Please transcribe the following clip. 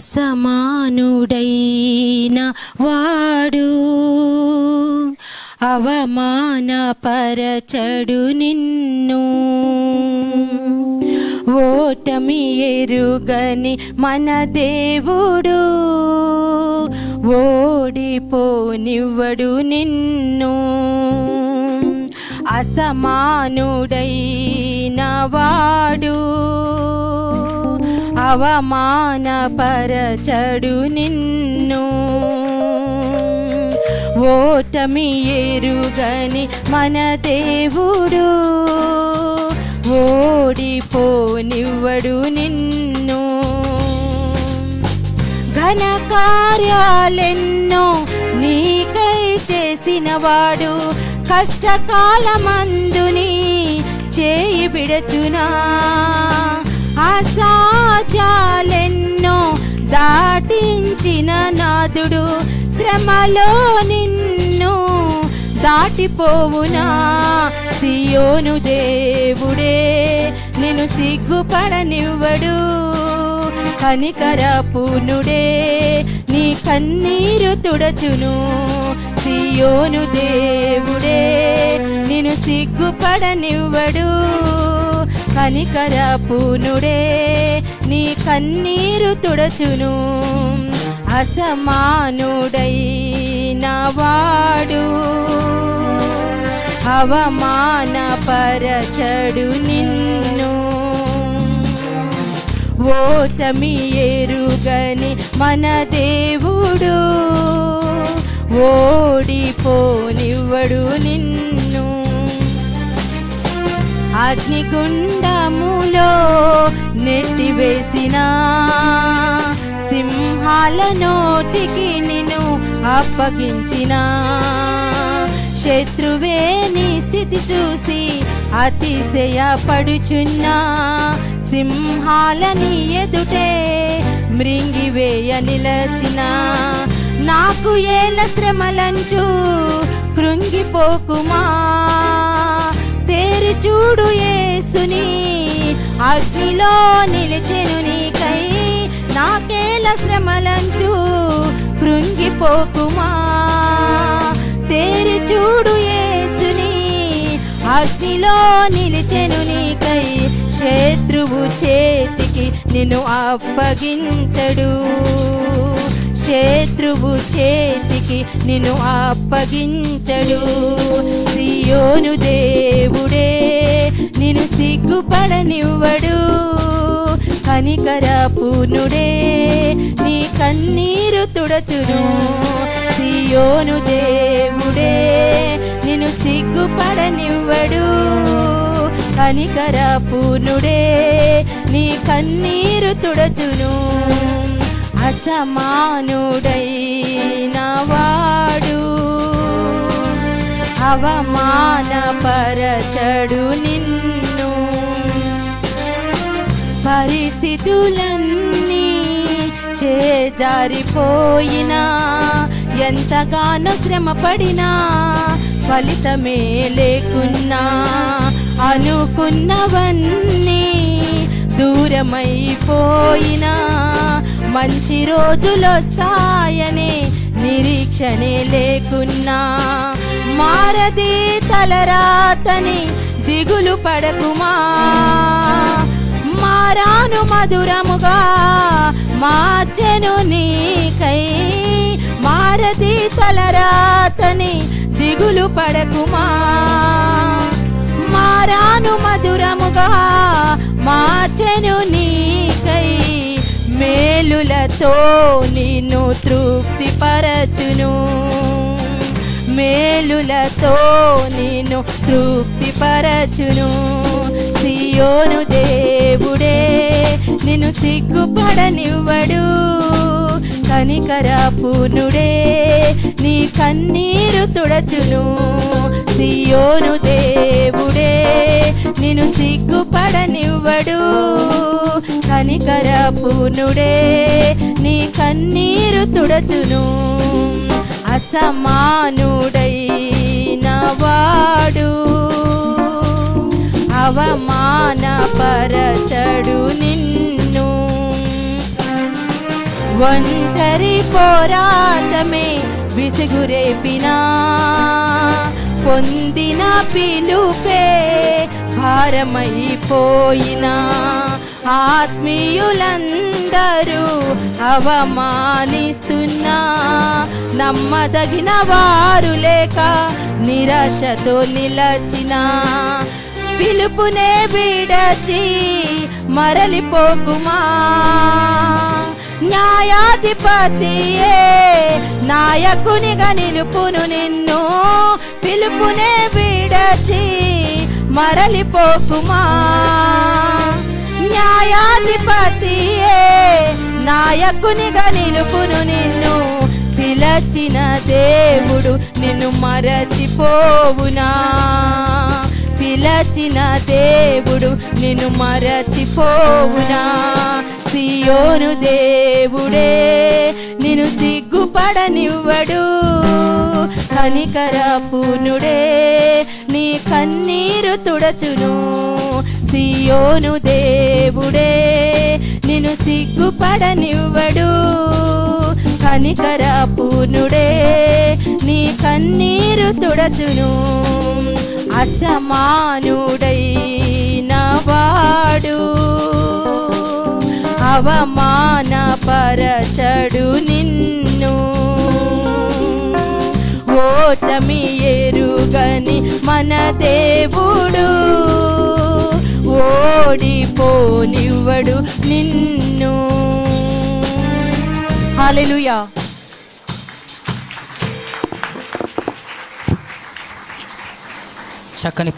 సమానుడైన వాడు అవమానపరచడు నిన్ను. ఓటమి ఎరుగని మన దేవుడు ఓడిపోనివ్వడు నిన్ను. అసమానుడైన వాడు అవమానపరచడు నిన్ను. ఓటమి ఎరుగని మన దేవుడు. ఓడిపోనివ్వడు నిన్ను. ఘన కార్యాలెన్నో నీకై చేసినవాడు కష్టకాలమందుని చేయి విడచునా అసాధ్యాలెన్నో దాటించిన నాదుడు శ్రమలో నిన్ను దాటిపోవునా? సియోను దేవుడే నేను సిగ్గుపడనివ్వడు. కనికర పునుడే నీ కన్నీరు తుడచును. సియోను దేవుడే నేను సిగ్గుపడనివ్వడు. కనికర పూర్ణుడే నీ కన్నీరు తుడచును. అసమానుడైన వాడు అవమానపరచడు నిన్ను. ఓటమి ఎరుగని మన దేవుడు ఓడిపోనివ్వడు నిన్ను. అగ్నిగుండములో నెట్టివేసిన సింహాల నోటికి నిన్ను అప్పగించిన. శత్రువే నీ స్థితి చూసి అతిశయపడుచున్నా. సింహాలని ఎదుటే మృంగివేయ నిలచిన. నాకు ఏల శ్రమలంటూ కృంగిపోకుమా? యేసుని అగ్నిలో నిలిచెను నీకై. నాకేల శ్రమలంటూ కృంగిపోకుమా? తేరి చూడు యేసుని అగ్నిలో నిలిచెను నీకై. శత్రువు చేతికి నిన్ను అప్పగించడు. శత్రువు చేతికి నిన్ను అప్పగించడు. సియోను దేవుడే నిను సిగ్గుపడనివ్వడు. కనికర పూర్ణుడే నీ కన్నీరు తుడచును. సియోను దేవుడే నిన్ను సిగ్గుపడనివ్వడు. కనికర పూర్ణుడే నీ కన్నీరు తుడచును. అసమానుడై నవా అవమానపరచడు నిన్ను. పరిస్థితులన్నీ చేజారిపోయినా ఎంతగానో శ్రమ పడినా ఫలితమే లేకున్నా అనుకున్నవన్నీ దూరమైపోయినా మంచి రోజులొస్తాయనే నిరీక్షణే లేకున్నా. మారది తలరాతని దిగులు పడకుమా? మారాను మధురముగా మార్చెను నీకై. మారది తలరాతని దిగులు పడకుమా? మారాను మధురముగా మార్చెను నీకై. మేలులతో నిన్ను తృప్తిపరచును. మేలులతో నిన్ను తృప్తిపరచును. సియోను దేవుడే నిన్ను సిగ్గుపడనివ్వడు. కనికర నీ కన్నీరు తుడచును. సియోను దేవుడే నిన్ను సిగ్గుపడనివ్వడు. కనికర నీ కన్నీరు తుడచును. అసమానుడైన వాడు అవమానపరచడు నిన్ను. ఒంటరి పోరాటమే విసుగురేపినా పొందిన పిలుపే భారమైపోయినా. ఆత్మీయులందరూ అవమానిస్తున్నా నమ్మదగిన వారు లేక నిరాశతో నిలచిన పిలుపునే విడచి మరలిపోకుమా? న్యాయాధిపతియే నాయకునిగా నిలుపును నిన్ను పిలుపునే విడచి మరలిపోకుమా? న్యాయాధిపతియే నాయకునిగా నిలుపును నిన్ను పిలచిన దేవుడు నిన్ను మరచిపోవునా? పిలచిన దేవుడు నిన్ను మరచిపోవునా? సియోను దేవుడే నిన్ను సిగ్గుపడనివ్వడు. కనికర పునుడే నీ కన్నీరు తుడచును. సియోను దేవుడే నిన్ను సిగ్గుపడనివ్వడు. కనికర పూర్ణుడే నీ కన్నీరు తుడచును. అసమానుడైన వాడు అవమానపరచడు నిన్ను. ఓటమి ఎరుగని మన దేవుడు ఓడిపోనివ్వడు నిన్ను. హాలెలుయా చక్కని